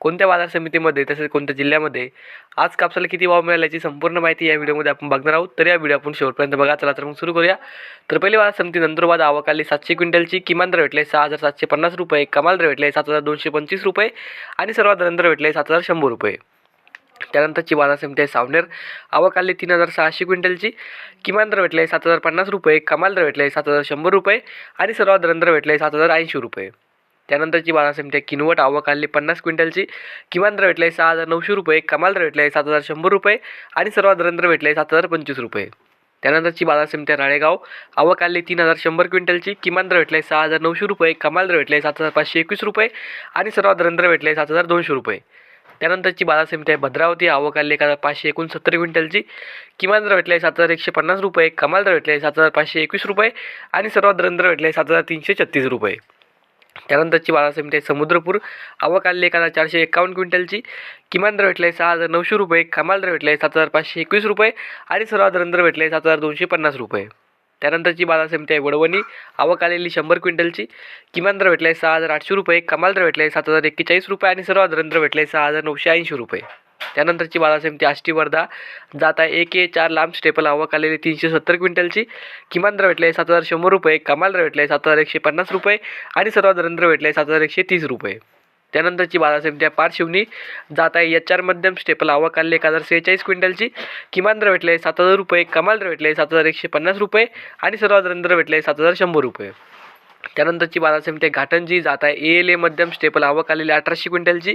कोणत्या बाजार समितीमध्ये तसेच कोणत्या जिल्ह्यामध्ये आज कापसाला किती भाव मिळाला याची संपूर्ण माहिती या व्हिडिओमध्ये आपण बघणार आहोत. तर या व्हिडिओ आपण शेवटपर्यंत बघा. चला तर मग सुरू करूया. तर पहिली बाजार समिती नंदुरबाद आवाकाली सातशे क्विंटलची किमान दर भेटले सहा हजार सातशे पन्नास रुपये कमाल दर भेटले सात हजार दोनशे पंचवीस रुपये आणि सर्वात दर भेटले सात हजार शंभर रुपये. त्यानंतरची बाजार समिती आहे सावनेर. आवक आली तीन हजार सहाशे क्विंटलची किमान दर भेटले सात हजार पन्नास रुपये कमाल दर भेटले सात हजार शंभर रुपये आणि सर्वात दर भेटले सात हजार ऐंशी रुपये. त्यानंतरची बाजार समिती आहे किनवट आवक आली पन्नास क्विंटलची. किमान दर आहे सहा हजार नऊशे रुपये कमाल दर भेटले सात हजार शंभर रुपये आणि सर्वात दर भेटले सात हजार पंचवीस रुपये. त्यानंतरची बाजार समिती आहे राळेगाव आवक आली तीन हजार शंभर क्विंटलची. किमान दर आहे सहा हजार नऊशे रुपये कमाल दर भेटले सात हजार पाचशे एकवीस रुपये आणि सर्वात दर भेटले सात हजार दोनशे रुपये. त्यानंतरची बाजार समिती आहे भद्रावती आवक आली एक हजार पाचशे एकोणसत्तर क्विंटलची. किमान दर भेटले सात हजार एकशे पन्नास रुपये कमाल दर भेटले सात हजार पाचशे एकवीस रुपये आणि सर्वात दर भेटले सात हजार तीनशे छत्तीस रुपये. त्यानंतरची बाजार समिती आहे. समुद्रपूर आवक आली एक हजार चारशे एकावन्न क्विंटलची. किमान दर भेटले सहा हजार नऊशे रुपये कमाल दर भेटले सात हजार पाचशे एकवीस रुपये आणि सर्वात दर भेटले सात हजार दोनशे पन्नास रुपये. त्यानंतरची बाजार समिती आहे वडवणी आवक आलेली शंभर क्विंटलची. किमान दर भेटले सहा हजार आठशे रुपये कमाल दर भेटले सात हजार एक्केचाळीस रुपये आणि सर्वात दर भेटले सहा हजार नऊशे ऐंशी रुपये. त्यानंतरची बाजार समिती आष्टी वर्धा जात आहे एक ए चार लांब स्टेपल आवक आलेली तीनशे सत्तर क्विंटलची. किमान दर भेटले सात हजार शंभर रुपये कमाल दर भेटले सात हजार एकशे पन्नास रुपये आणि सर्वात दर भेटले सात हजार एकशे तीस रुपये. त्यानंतरची बाजार समिती आहे पारशिवनी जात आहे एच आर मध्यम स्टेपल आवक आली एक हजार सेहेचाळीस क्विंटलची. किमान दर भेटले सात हजार रुपये कमाल दर भेटले सात हजार एकशे पन्नास रुपये आणि सर्वात दर भेटले सात हजार शंभर रुपये. त्यानंतरची बाजार समिती आहे घाटंजी जात आहे. ए एल ए मध्यम स्टेपल आवक आलेली अठराशे क्विंटलची.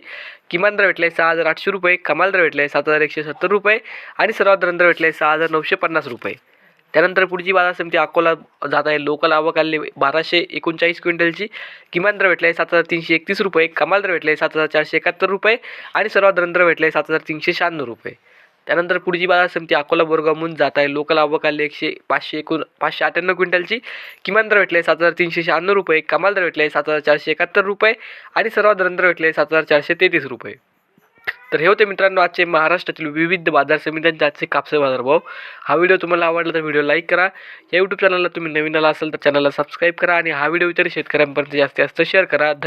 किमान दर भेटले सहा हजार आठशे रुपये कमाल दर भेटले सात हजार एकशे सत्तर रुपये आणि सर्वात दर भेटले सहा हजार नऊशे पन्नास रुपये. त्यानंतर पुढची बाजार समिती अकोला जात आहे. लोकल आवक आलेली बाराशे एकोणचाळीस क्विंटलची. किमान दर आहे सात हजार तीनशे एकतीस रुपये कमाल दर भेटले सात हजार चारशे एकाहत्तर रुपये आणि सर्वात दर भेटले सात हजार तीनशे शहाण्णव रुपये. त्यानंतर पुढची बाजार समिती अकोला बोरगावहून जात आहे. लोकल आवक एकशे पाचशे एकूण पाचशे अठ्ठ्याण्णव क्विंटलची किमान दर भेटले सात हजार तीनशे शहाण्णव रुपये. कमाल दर भेटले सात हजार चारशे एकाहत्तर रुपये. आणि सर्वात दर भेटले सात हजार चारशे तेहतीस रुपये. तर हे होते मित्रांनो आजचे महाराष्ट्रातील विविध बाजार समित्यांचे आजचे कापसे बाजारभाव. हा व्हिडिओ तुम्हाला आवडला तर व्हिडिओ लाईक करा. या यूट्यूब चॅनलला तुम्ही नवीन आला असेल तर चॅनलला सबस्क्राईब करा. आणि हा व्हिडिओ इतर शेतकऱ्यांपर्यंत जास्तीत जास्त शेअर करा.